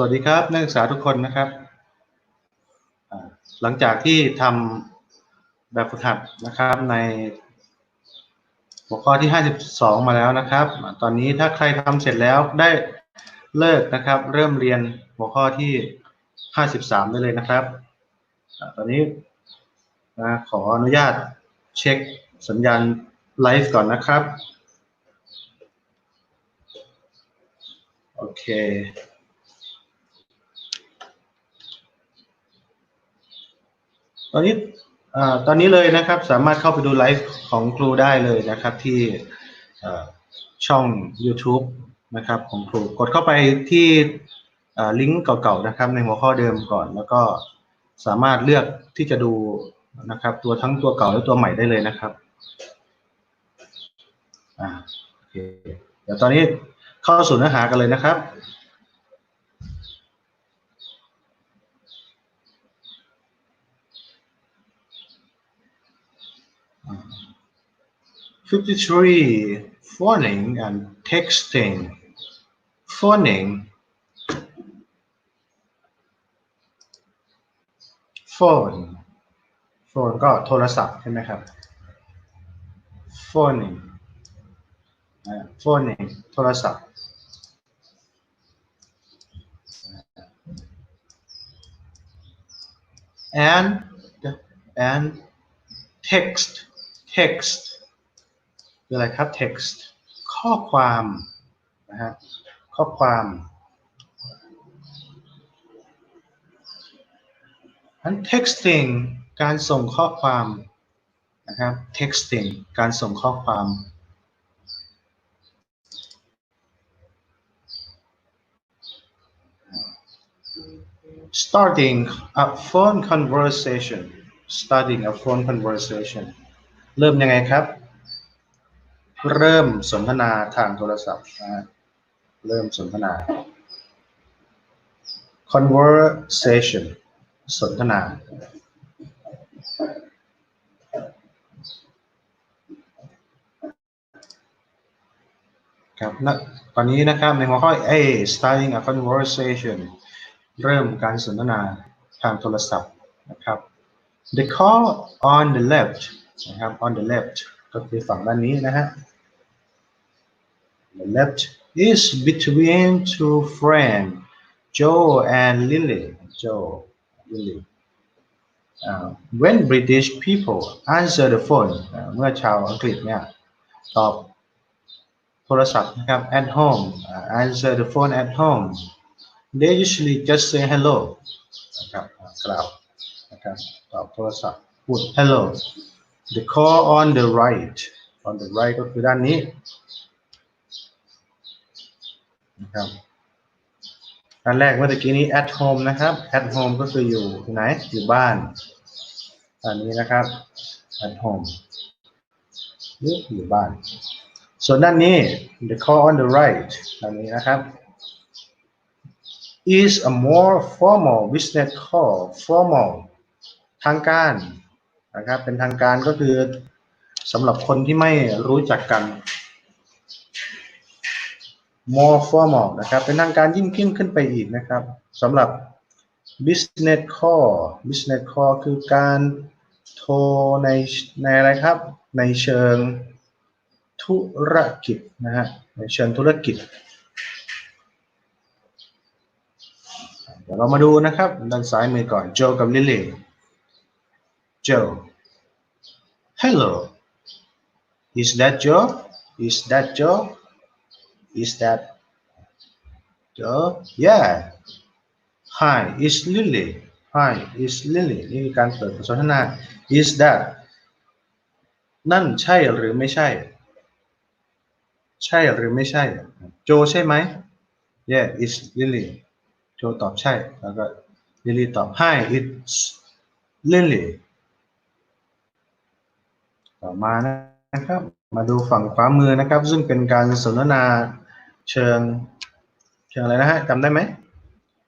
สวัสดีครับนักศึกษาทุกคนนะครับ หลังจากที่ทำแบบฝึกหัดนะครับในหัวข้อที่ 52 มาแล้วนะครับ ตอนนี้ถ้าใครทำเสร็จแล้วได้เลิกนะครับ เริ่มเรียนหัวข้อที่ 53 ได้เลยนะครับ ตอนนี้นะขออนุญาตเช็คสัญญาณไลฟ์ก่อนนะครับ โอเค ต อนนี้อ่าตอนนี้เลยนะครับสามารถเข้าไปดูไลฟ์ของครูได้เลยนะครับที่ช่อง YouTube นะครับของครูกดเข้าไปที่ลิงก์เก่าๆนะครับในหัวข้อเดิมก่อน แล้วก็สามารถเลือกที่จะดูนะครับ ตัวทั้งตัวเก่าและตัวใหม่ได้เลยนะครับอ่าโอเคเดี๋ยวตอนนี้เข้าสู่เนื้อหากันเลยนะครับ 53 phoning and texting phoning phone phone ก็โทรศัพท์ใช่ไหมครับ phoning อ่า phoning โทรศัพท์ and and text text คืออะไรครับ text ข้อความนะฮะข้อความอัน texting การส่งข้อความนะครับ texting การส่งข้อความ starting a phone conversation starting a phone conversation เริ่มยังไงครับ เริ่มสนทนาทางโทรศัพท์นะเริ่มสนทนา conversation สนทนา ครับณตอนนี้นะครับในหัวข้อ A starting a conversation เริ่มการสนทนาทางโทรศัพท์นะครับ the call on the left นะครับ on the left ก็คือฝั่งด้านนี้นะฮะ left is between two friends Joe and Lily Joe Lily uh, when British people answer the phone อ่าเมื่อชาวอังกฤษเนี่ยตอบโทรศัพท์นะครับ at home uh, answer the phone at home they usually just say hello นะครับอ่ากล่าวนะครับตอบโทรศัพท์พูด hello the call on the right on the right ก็คือด้านนี้ นะครับด้านแรกเมื่อกี้นี้ at home นะครับ at home ก็คืออยู่ที่ไหน อยู่บ้าน อันนี้นะครับ at home หรืออยู่บ้าน ส่วนด้านนี้ the call on the right ด้านนี้นะครับ is a more formal business call formal ทางการนะครับ เป็นทางการก็คือสำหรับคนที่ไม่รู้จักกัน more formal นะครับ เป็นทางการยิ่งขึ้นขึ้นไปอีกนะครับสำหรับ business call business call คือการโทรในในอะไรครับ ในเชิงธุรกิจนะฮะ ในเชิงธุรกิจ เดี๋ยวเรามาดูนะครับ ด้านซ้ายมือก่อนโจกับลิลลี่โจ hello is that Joe is that Joe is that Joe yeah hi is Lily hi is Lily นี่คือการเปิดบทสนทนา is that นั่นใช่หรือไม่ใช่ ใช่หรือไม่ใช่ โจใช่ไหม yeah is Lily โจตอบใช่ แล้วก็ลิลี่ตอบ Hi it's Lily ต่อมานะครับ มาดูฝั่งขวามือนะครับ ซึ่งเป็นการสนทนาเชิงเชิงอะไรนะฮะจำได้ไหม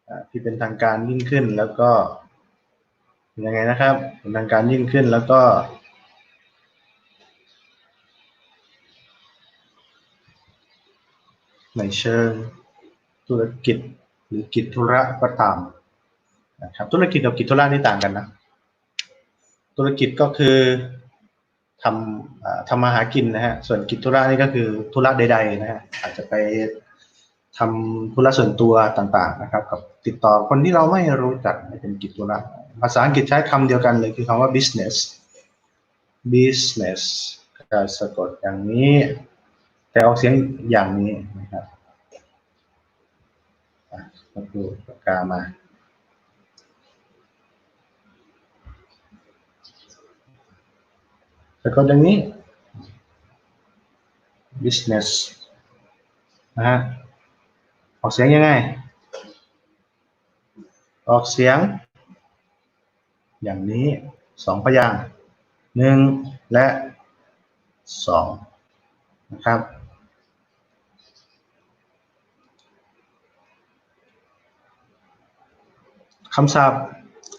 อ่าที่เป็นทางการยิ่งขึ้นแล้วก็เป็นยังไงนะครับเป็นทางการยิ่งขึ้นแล้วก็ในเชิงธุรกิจหรือกิจธุระก็ตามนะครับธุรกิจกับกิจธุระนี่ต่างกันนะ ธุรกิจก็คือ ทำอาทำมาหากินนะฮะ ส่วนกิจธุระนี่ก็คือธุระใดๆนะฮะ อาจจะไปทำธุระส่วนตัวต่างๆนะครับกับติดต่อคนที่เราไม่รู้จักเป็นกิจธุระภาษาอังกฤษใช้คำเดียวกันเลยคือคำว่า business business จะสะกดอย่างนี้ แต่ออกเสียงอย่างนี้นะครับมาดูปากกามา สะกดอย่างนี้ business นะฮะออกเสียงยังไง ออกเสียง อย่างนี้สองพยางหนึ่งและสองนะครับคำศัพท์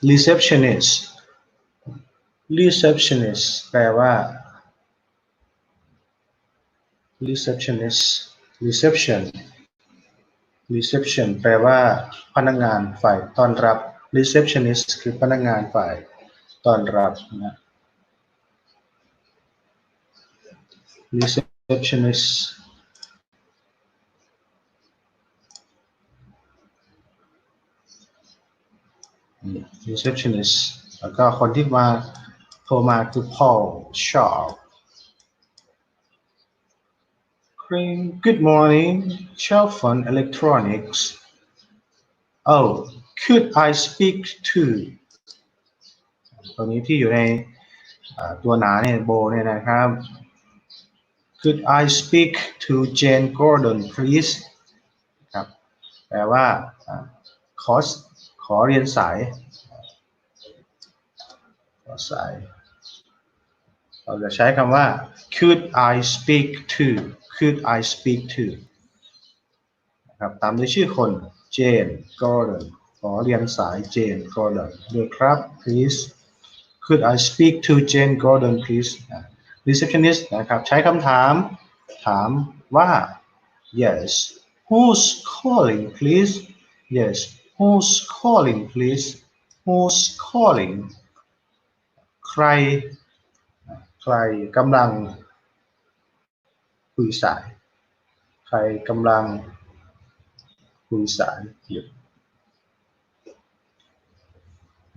receptionist receptionist แปลว่า receptionist reception reception แปลว่า พนักงานฝ่ายต้อนรับ receptionist คือพนักงานฝ่ายต้อนรับนะ receptionist นี่ receptionist แล้วก็คนที่มา โทรมาคือ Paul Shaw Good morning Chalfont Electronics Oh could I speak to ตัวนี้ที่อยู่ในอ่าตัวหนาเนี่ยโบเนี่ยนะครับ Could I speak to Jane Gordon please ครับ แปลว่าอ่าขอขอเรียนสาย ขอสาย เราจะใช้คำว่า could I speak to could I speak to นะครับตามด้วยชื่อคน Jane Gordon ขอเรียนสาย Jane Gordon ด้วยครับ please could I speak to Jane Gordon please อะ receptionist นะครับใช้คำถาม ถามว่า yes who's calling please yes who's calling please who's calling ใคร ใครกำลังคุยสาย ใครกำลังคุยสายอยู่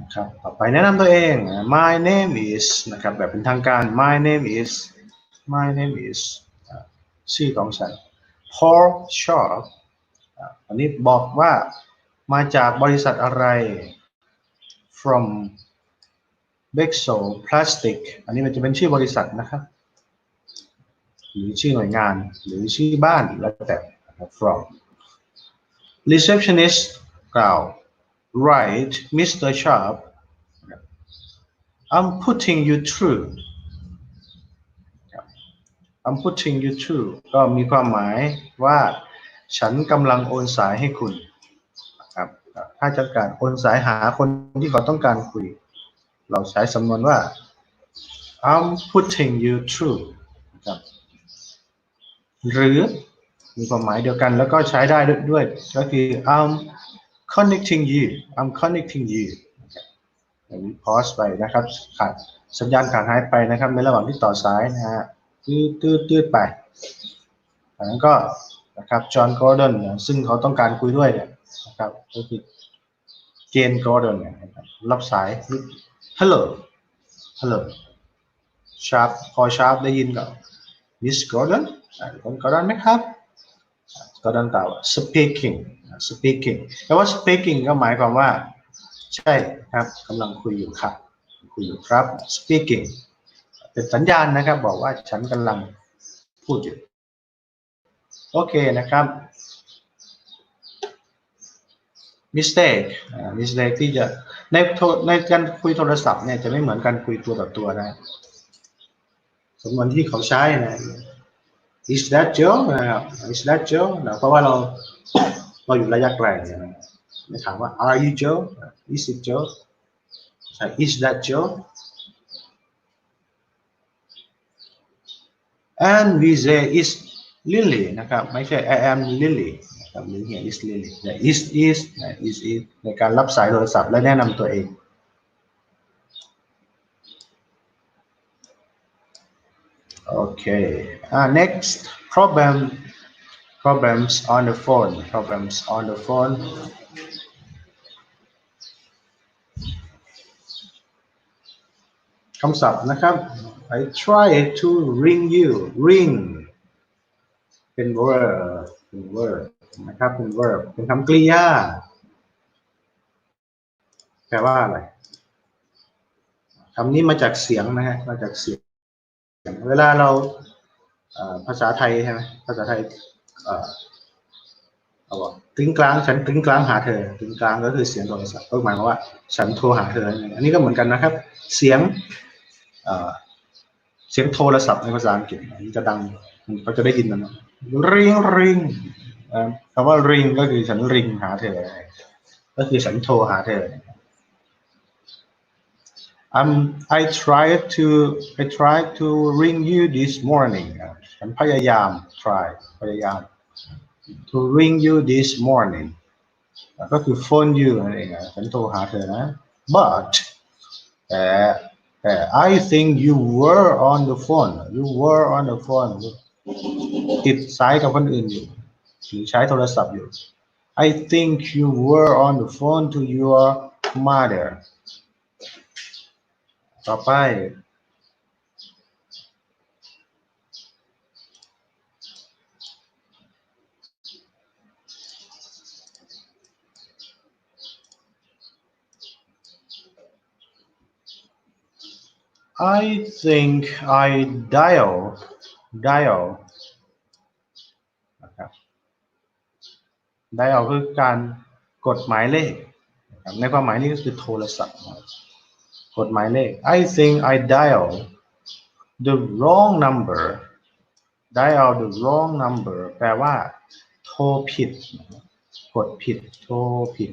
นะครับต่อไปแนะนำตัวเอง my name is นะครับแบบเป็นทางการ my name is my name is ชื่อของฉัน Paul Shaw อะอันนี้บอกว่ามาจากบริษัทอะไร from Bexo Plastic อันนี้มันจะเป็นชื่อบริษัทนะครับ หรือชื่อหน่วยงานหรือชื่อบ้านแล้วแต่นะดับ from receptionist กล่าว right Mr. Sharp I'm putting you through I'm putting you through ก็มีความหมายว่าฉันกำลังโอนสายให้คุณครับถ้าจะการโอนสายหาคนที่เขาต้องการคุย เราใช้สำนวนว่า I'm putting you through ครับหรือมีความหมายเดียวกันแล้วก็ใช้ได้ด้วย ก็คือ I'm connecting you I'm connecting you นะครับอย่างนี้ pause ไปนะครับขาดสัญญาณขาดหายไปนะครับ ในระหว่างที่ต่อสายนะฮะตืดตืดตืดไปจากนั้นก็นะครับจอห์นกอร์ดอนซึ่งเขาต้องการคุยด้วยเนี่ยนะครับก็คือเจนกอร์ดอนนะครับรับสาย ฮัลโหล ฮัลโหลชาร์ปพอชาร์ปได้ยินก็มิสกอร์ดอนคนกอร์ดอนไหมครับกอร์ดอนตอบว่า speaking speaking แต่ว่า speaking ก็หมายความว่า ใช่ครับกำลังคุยอยู่ครับคุยอยู่ครับ speaking เป็นสัญญาณนะครับ บอกว่าฉันกำลังพูดอยู่ โอเคนะครับ mistake อ่า mistake ที่จะในโทรในการคุยโทรศัพท์เนี่ยจะไม่เหมือนการคุยตัวต่อตัวนะสำนวนที่เขาใช้นะ is that Joe นะครับ is that Joe นะเพราะว่าเราเราอยู่ระยะไกลเนี่ยนะไม่ถามว่า are you Joe is it Joe ใช่ is that Joe and we say is Lily นะครับ ไม่ใช่ I am Lily ครับหรือ here is Lily แต่ is is นะ is is ในการรับสายโทรศัพท์และแนะนำตัวเองโอเค next problem problems on the phone problems on the phone คำศัพท์นะครับ I try to ring you ring เป็น verb เป็น verb นะครับ เป็น verb เป็นคำกริยาแปลว่าอะไรคำนี้มาจากเสียงนะฮะมาจากเสียง เวลาเราภาษาไทยใช่ไหมภาษาไทยเอ่อเอาว่าตึงกลางฉันตึงกลางหาเธอตึงกลางก็คือเสียงโทรศัพท์ก็หมายความว่า ฉันโทรหาเธอ อันนี้ก็เหมือนกันนะครับ เสียงเสียงโทรศัพท์ในภาษาอังกฤษมันจะดังมันเขาจะได้ยินมันนะริงริง คำว่าริงก็คือฉันริงหาเธอ ก็คือฉันโทรหาเธอ Um, I tried to I tried to ring you this morning อ่ะฉันพยายาม try พยายาม to ring you this morning อ่ะก็คือ phone you นั่นเองอ่ะฉันโทรหาเธอนะ but แต่แต่ I think you were on the phone you were on the phone ติดสายกับคนอื่นอยู่ หรือใช้โทรศัพท์อยู่ I think you were on the phone to your mother ต่อไป I think I dial dial ไดออลคือการกดหมายเลขในความหมายนี้ก็คือโทรศัพท์นะครับกดหมายเลข I think I dial the wrong number dial the wrong number แปลว่า โทรผิด กดผิด โทรผิด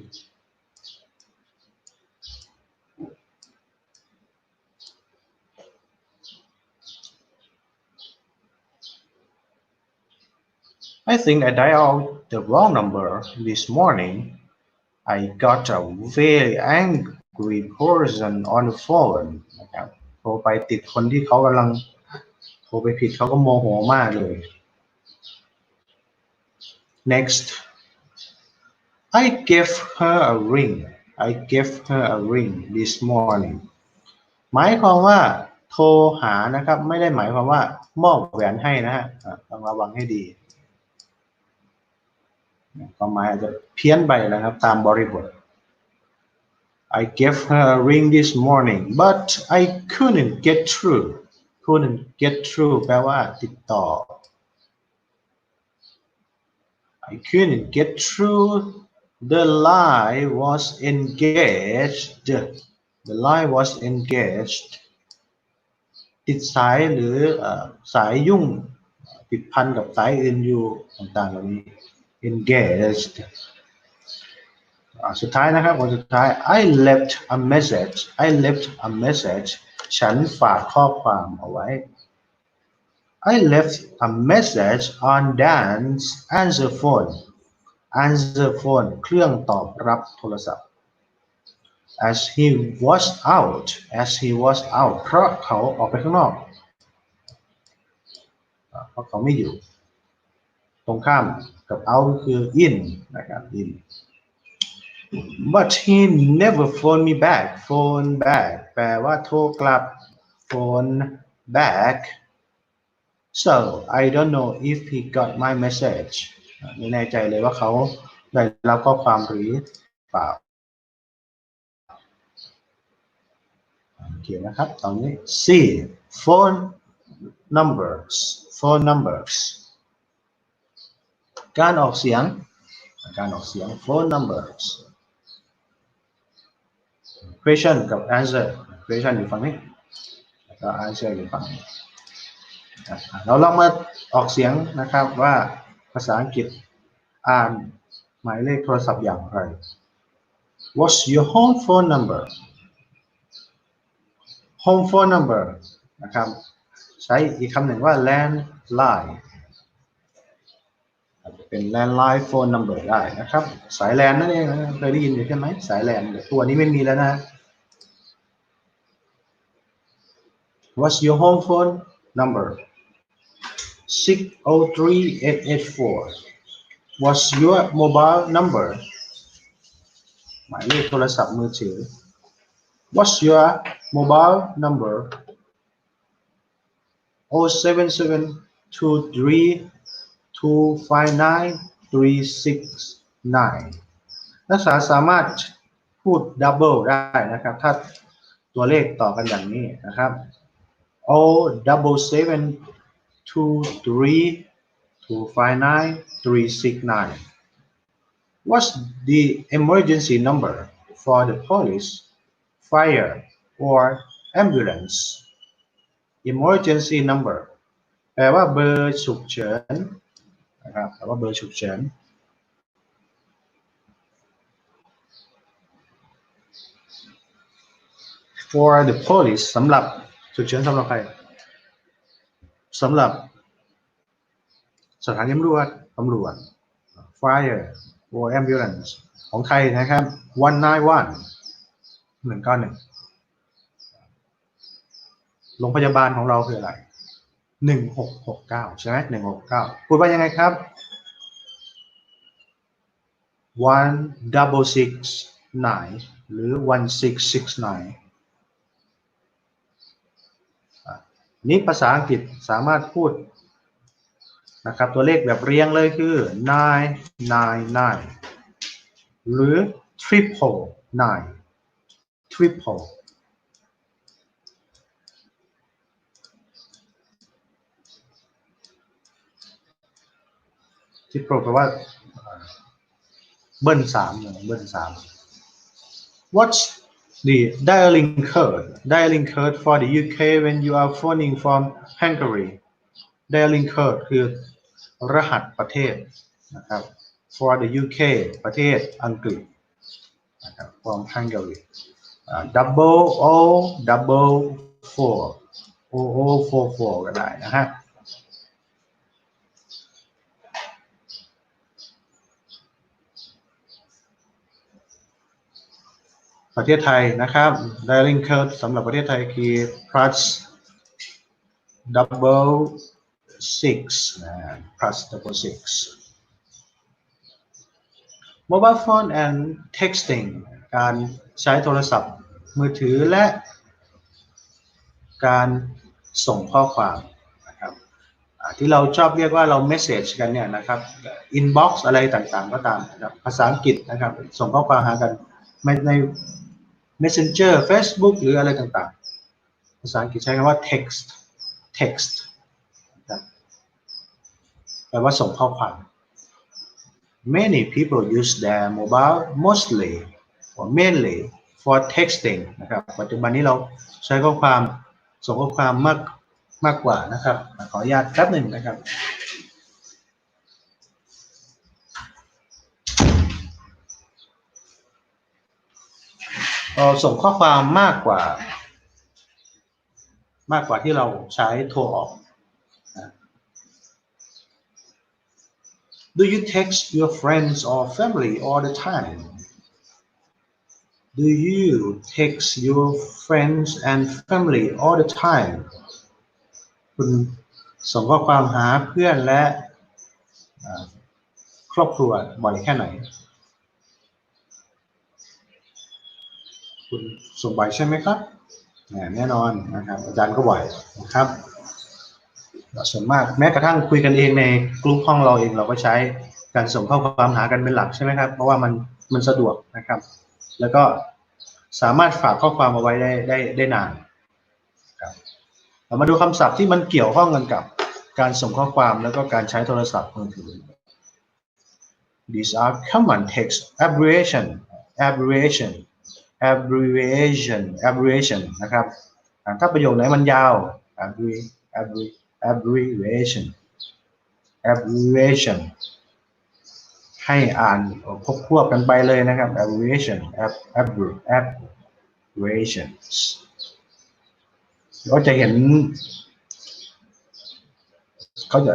I think I dialed the wrong number this morning. I got a very angry person on the phone นะครับโทรไปติดคนที่เขากำลังโทรไปผิดเขาก็โมโหมากเลย Next I gave her a ring I gave her a ring this morning หมายความว่าโทรหานะครับ ไม่ได้หมายความว่ามอบแหวนให้นะฮะอะต้องระวังให้ดี ความหมายอาจจะเพี้ยนไปนะครับ ตามบริบท I gave her a ring this morning but I couldn't get through couldn't get through แปลว่าติดต่อ I couldn't get through the line was engaged the line was engaged ติดสายหรืออสายยุ่งติดพันกับสายอื่นอยู่ต่างๆเหล่านี้ engaged สุดท้ายนะครับคนสุดท้าย I left a message I left a message ฉันฝากข้อความเอาไว้ I left a message on Dan's answer phone answer phone เครื่องตอบรับโทรศัพท์ as he was out as he was out เพราะเขาออกไปข้างนอก เพราะเขาไม่อยู่ ตรงข้าม กับ out ก็คือ in นะครับ in but he never phone me back phone back แปลว่าโทรกลับ phone back so I don't know if he got my message ไม่แน่ใจเลยว่าเขาได้รับข้อความหรือเปล่าโอเคนะครับตอนนี้ C phone numbers phone numbers การออกเสียง การออกเสียง phone numbers question กับ answer question อยู่ฝั่งนี้แล้วก็ answer อยู่ฝั่งนี้เราลองมาออกเสียงนะครับว่าภาษาอังกฤษอ่านหมายเลขโทรศัพท์อย่างไร What's your home phone number home phone number นะครับ ใช้อีกคำหนึ่งว่า landline เป็น landline phone number ได้นะครับ สายแลนนั่นเองเคยได้ยินอยู่ใช่ไหมสายแลนเดี๋ยวตัวนี้ไม่มีแล้วนะ What's your home phone number 603884 What's your mobile number หมายเลขโทรศัพท์มือถือ What's your mobile number 07723 259 369นักศึกษาสามารถพูดดับเบิลได้นะครับ ถ้าตัวเลขต่อกันอย่างนี้นะครับ O double seven two three two five nine three six nine What's the emergency number for the police, fire, or ambulance? Emergency number แปลว่าเบอร์ฉุกเฉิน นะครับแปลว่าเบอร์ฉุกเฉิน for the police สำหรับฉุกเฉินสำหรับใครสำหรับสถานีตำรวจตำรวจ fire or ambulance ของไทยนะครับ one nine one หนึ่งเก้าหนึ่งโรงพยาบาลของเราคืออะไร หนึ่งหกหกเก้าใช่ไหมหนึ่งหกเก้าพูดว่ายังไงครับ one double six nine หรือ one six six nine นี้ภาษาอังกฤษสามารถพูดนะครับตัวเลขแบบเรียงเลยคือ nine nine nine หรือ triple nine triple ทิปโปรแปลว่าเบิ้ลสามเบิ้ลสาม What's the dialing code dialing code for the UK when you are phoning from Hungary dialing code คือรหัสประเทศนะครับ for the UK ประเทศอังกฤษนะครับ from Hungary double O double four O O four four ก็ได้นะฮะ ประเทศไทยนะครับ dialing code สำหรับประเทศไทยคือ plus double six นะ plus double six mobile phone and texting การใช้โทรศัพท์มือถือและการส่งข้อความนะครับที่เราชอบเรียกว่าเรา message กันเนี่ยนะครับ inbox อะไรต่างๆ ก็ตามนะครับภาษาอังกฤษนะครับ ส่งข้อความหากันใน messenger facebook หรืออะไรต่างๆ ภาษาอังกฤษใช้คำว่า text text ครับแปลว่าส่งข้อความ many people use their mobile mostly or mainly for texting นะครับปัจจุบันนี้เราใช้ข้อความส่งข้อความมากมากกว่านะครับ ขออนุญาตแป๊บหนึ่งนะครับ เราส่งข้อความมากกว่า มากกว่าที่เราใช้โทรออก Do you text your friends or family all the time? Do you text your friends and family all the time? คุณส่งข้อความหาเพื่อนและครอบครัวบ่อยแค่ไหน คุณส่งบ่อยใช่ไหมครับแน่นอนนะครับ อาจารย์ก็บ่อยนะครับส่วนมากแม้กระทั่งคุยกันเองในกลุ่มห้องเราเองเราก็ใช้การส่งข้อความหากันเป็นหลักใช่ไหมครับ เพราะว่ามันมันสะดวกนะครับ แล้วก็สามารถฝากข้อความเอาไว้ได้ได้ได้นานครับเรามาดูคำศัพท์ที่มันเกี่ยวข้องกันกับการส่งข้อความแล้วก็การใช้โทรศัพท์มือถือ These are common text abbreviation abbreviation abbreviation abbreviation นะครับถ้าประโยคไหนมันยาว abbreviation abbreviation ให้อ่านควบควบกันไปเลยนะครับ abbreviation abbreviation ก็จะเห็น เขาจะ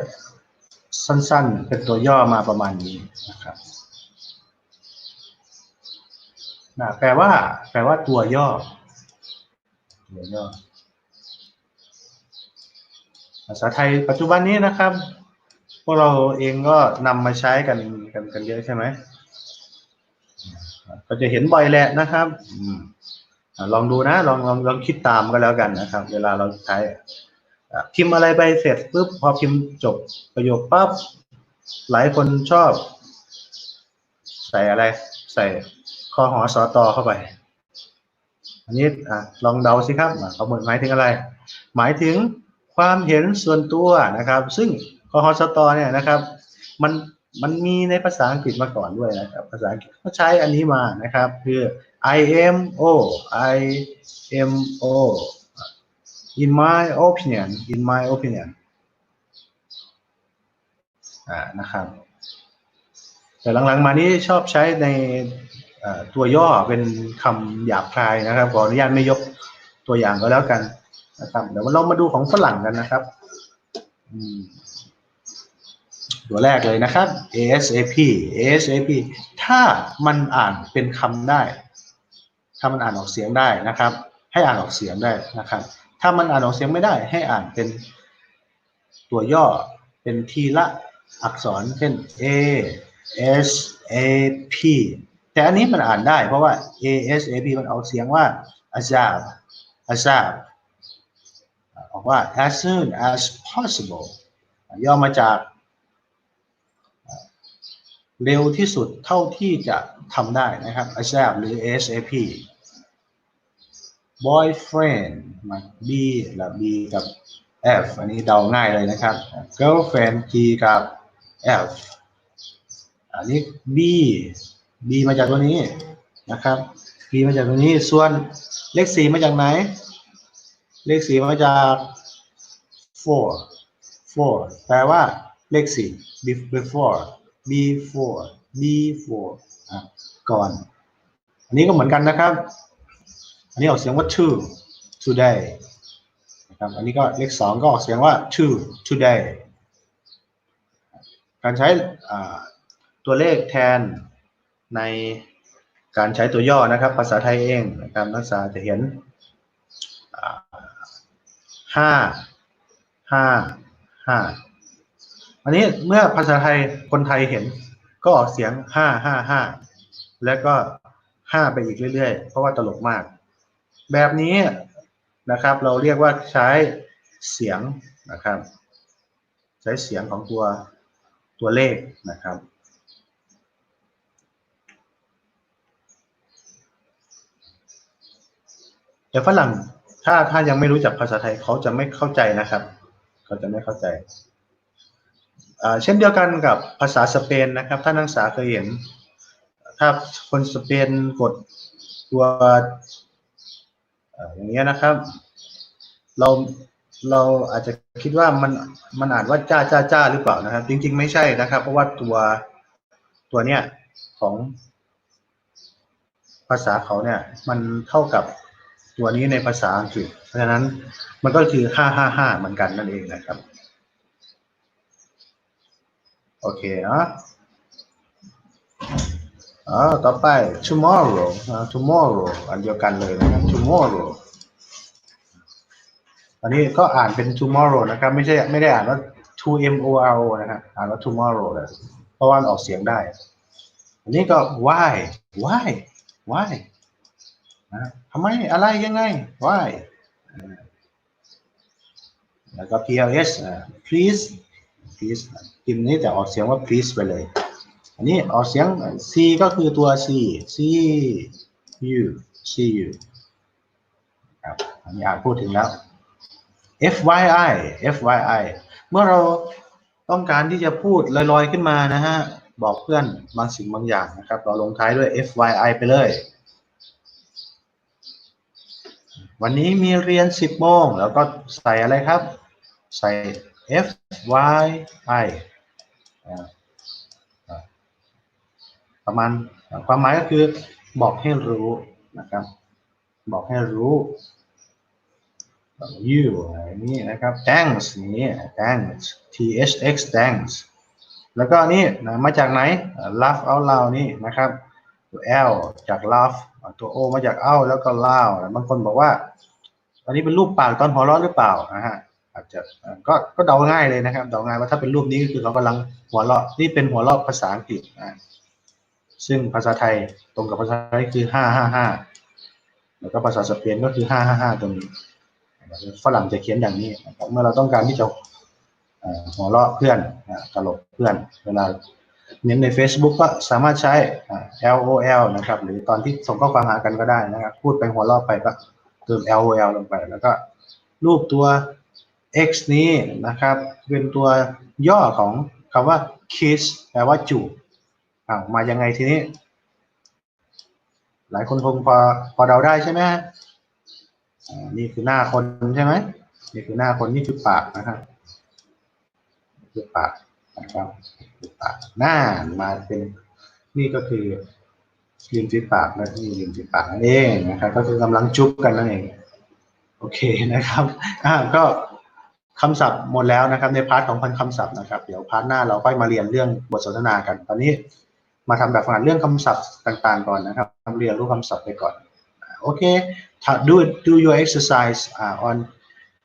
สั้นๆ เป็นตัวย่อมาประมาณนี้นะครับ นะแปลว่า แปลว่าตัวย่อ ตัวย่อ ภาษาไทยปัจจุบันนี้นะครับ พวกเราเองก็นำมาใช้กันกันกันเยอะใช่ไหมก็จะเห็นบ่อยแหละนะครับอลองดูนะ ลองลองลองคิดตามก็แล้วกันนะครับ เวลาเราใช้พิมพ์อะไรไปเสร็จปุ๊บพอพิมพ์จบประโยคปั๊บหลายคนชอบ ใส่อะไร ใส่ คอหอสอตอเข้าไป อันนี้อลองเดาสิครับเขาหมายถึงอะไร หมายถึงความเห็นส่วนตัวนะครับ ซึ่งคอหอสตอเนี่ยนะครับ มันมันมีในภาษาอังกฤษมาก่อนด้วยนะครับ ภาษาอังกฤษเขาใช้อันนี้มานะครับ คือ I M O I M O in my opinion in my opinion อ่านะครับ แต่หลังๆมานี้ชอบใช้ใน ตัวย่อเป็นคำหยาบคายนะครับขออนุญาตไม่ยกตัวอย่างก็แล้วกันนะครับเดี๋ยวเรามาดูของฝรั่งกันนะครับตัวแรกเลยนะครับ ASAP ASAP ถ้ามันอ่านเป็นคำได้ ถ้ามันอ่านออกเสียงได้นะครับ ให้อ่านออกเสียงได้นะครับ ถ้ามันอ่านออกเสียงไม่ได้ ให้อ่านเป็นตัวย่อเป็นทีละอักษรเช่น A S A P แต่อันนี้มันอ่านได้เพราะว่า A S A P มันออกเสียงว่า azab azab ออกว่า as soon as possible ย่อมาจากเร็วที่สุดเท่าที่จะทำได้นะครับ azab หรือ ASAP boyfriend มา B และ B กับ F อันนี้เดาง่ายเลยนะครับ girlfriend G กับ F อันนี้ B B มาจากตัวนี้นะครับ B มาจากตัวนี้ ส่วนเลขสี่มาจากไหน เลขสี่มาจาก four four แปลว่าเลขสี่ before before before ก่อน อันนี้ก็เหมือนกันนะครับ อันนี้ออกเสียงว่า to today นะครับ อันนี้ก็เลขสองก็ออกเสียงว่า to today การใช้ตัวเลขแทน ในการใช้ตัวย่อนะครับ ภาษาไทยเองนะครับนักศึกษาจะเห็นห้าห้าห้าอันนี้เมื่อภาษาไทยคนไทยเห็นก็ออกเสียงห้าห้าห้าแล้วก็ห้าไปอีกเรื่อยๆ เพราะว่าตลกมาก แบบนี้นะครับ เราเรียกว่าใช้เสียงนะครับ ใช้เสียงของตัวตัวเลขนะครับ แต่ฝรั่งถ้าถ้ายังไม่รู้จักภาษาไทยเขาจะไม่เข้าใจนะครับ เขาจะไม่เข้าใจเช่นเดียวกันกับภาษาสเปนนะครับ ถ้านักศึกษาเคยเห็น ถ้าคนสเปนกดตัวเอ่ออย่างเงี้ยนะครับ เราเราอาจจะคิดว่ามันมันอ่านว่าจ้าจ้าจ้าหรือเปล่านะครับ จริง ๆ ไม่ใช่นะครับ เพราะว่าตัวตัวเนี้ยของภาษาเขาเนี่ย มันเท่ากับ ตัวนี้ในภาษาอังกฤษ เพราะฉะนั้นมันก็คือห้าห้าห้าเหมือนกันนั่นเองนะครับ โอเคเนาะอ่าต่อไป tomorrow tomorrow อันเดียวกันเลยนะครับ tomorrow อันนี้ก็อ่านเป็น tomorrow นะครับ ไม่ใช่ไม่ได้อ่านว่า to m o r o นะครับอ่านว่า tomorrow เลยเพราะว่าออกเสียงได้ อันนี้ก็ why why why ทำไมอะไรยังไง why แล้วก็ pls please please พิมพ์นี้แต่ออกเสียงว่า please ไปเลย อันนี้ออกเสียง c ก็คือตัว c c u c u ครับอันนี้อ่านพูดถึงแล้ว FYI FYI เมื่อเราต้องการที่จะพูดลอยๆขึ้นมานะฮะ บอกเพื่อนบางสิ่งบางอย่างนะครับ เราลงท้ายด้วย FYI ไปเลย วันนี้มีเรียน 10 โมง แล้วก็ใส่อะไรครับ ใส่ FYI ประมาณความหมายก็คือบอกให้รู้นะครับ บอกให้รู้ you อะไรนี้นะครับ thanks นี้ thanks thx thanks แล้วก็นี่นะมาจากไหน laugh out loud นี่นะครับ ตัว L จาก laugh ตัว O มาจาก out แล้วก็ loud บางคนบอกว่า อันนี้เป็นรูปปากตอนหัวเราะหรือเปล่านะฮะอาจจะก็ก็เดาง่ายเลยนะครับเดาง่ายว่าถ้าเป็นรูปนี้ก็คือเขากำลังหัวเราะนี่เป็นหัวเราะภาษาอังกฤษนะซึ่งภาษาไทยตรงกับภาษาไทยคือห้าห้าห้าแล้วก็ภาษาสเปนก็คือห้าห้าห้าตรงนี้ฝรั่งจะเขียนอย่างนี้เมื่อเราต้องการที่จะหัวเราะเพื่อนตลกเพื่อน เวลา เน้นใน Facebook ก็สามารถใช้ LOL นะครับ หรือตอนที่ส่งข้อความหากันก็ได้นะครับ พูดไปหัวราะไปก็เติม LOL ลงไป แล้วก็รูปตัว X นี้นะครับ เป็นตัวย่อของคำว่า kiss แปลว่าจูบอ่ามายังไงทีนี้ หลายคนคงพอพอเดาได้ใช่ไหมอ่านี่คือหน้าคนใช่ไหมนี่คือหน้าคนนี่คือปากนะครับคือปาก นะครับปากหน้ามาเป็นนี่ก็คือริมฝีปากนะนี่ริมฝีปากนั่นเองนะครับ ก็คือกำลังจุ๊บกันนั่นเองโอเคนะครับอ่าก็คำศัพท์หมดแล้วนะครับ ในพาร์ทของพันคำศัพท์นะครับ เดี๋ยวพาร์ทหน้าเราค่อยมาเรียนเรื่องบทสนทนากัน ตอนนี้มาทำแบบฝึกหัดเรื่องคำศัพท์ต่างๆก่อนนะครับเรียนรู้คำศัพท์ไปก่อนโอเค do do your exercise uh, on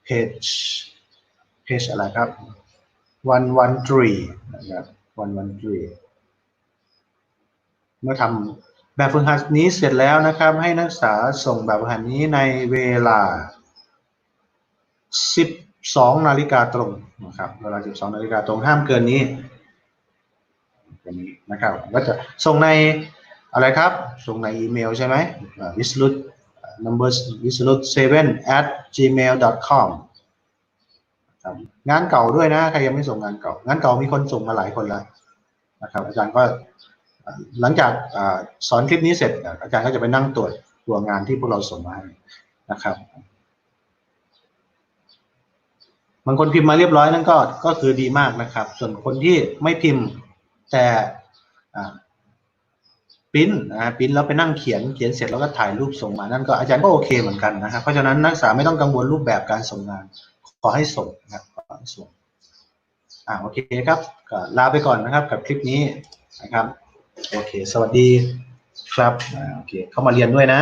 page page อะไรครับ one one three นะครับ one one three เมื่อทำแบบฝึกหัดนี้เสร็จแล้วนะครับ ให้นักศึกษาส่งแบบฝึกหัดนี้ในเวลา 12 นาฬิกาตรงนะครับ เวลา 12 นาฬิกาตรงห้ามเกินนี้กนนี้นะครับก็จะส่งในอะไรครับ ส่งในอีเมลใช่ไหม w i s l u t numbers w i s l u t 7 at gmail com ครับงานเก่าด้วยนะใครยังไม่ส่งงานเก่า งานเก่ามีคนส่งมาหลายคนแล้วนะครับ อาจารย์ก็หลังจากอสอนคลิปนี้เสร็จ อาจารย์ก็จะไปนั่งตรวจตัวงานที่พวกเราส่งมาให้นะครับบางคนพิมพ์มาเรียบร้อยนั่นก็ก็คือดีมากนะครับ ส่วนคนที่ไม่พิมพ์แต่ปิ้นนะปิ้นแล้วไปนั่งเขียนเขียนเสร็จแล้วก็ถ่ายรูปส่งมานั่นก็อาจารย์ก็โอเคเหมือนกันนะครับเพราะฉะนั้นนักศึกษาไม่ต้องกังวลรูปแบบการส่งงาน ขอให้ส่งนะครับขอให้ส่งอ่าโอเคครับก็ลาไปก่อนนะครับกับคลิปนี้นะครับ โอเค สวัสดีครับอ่าโอเค เข้ามาเรียนด้วยนะ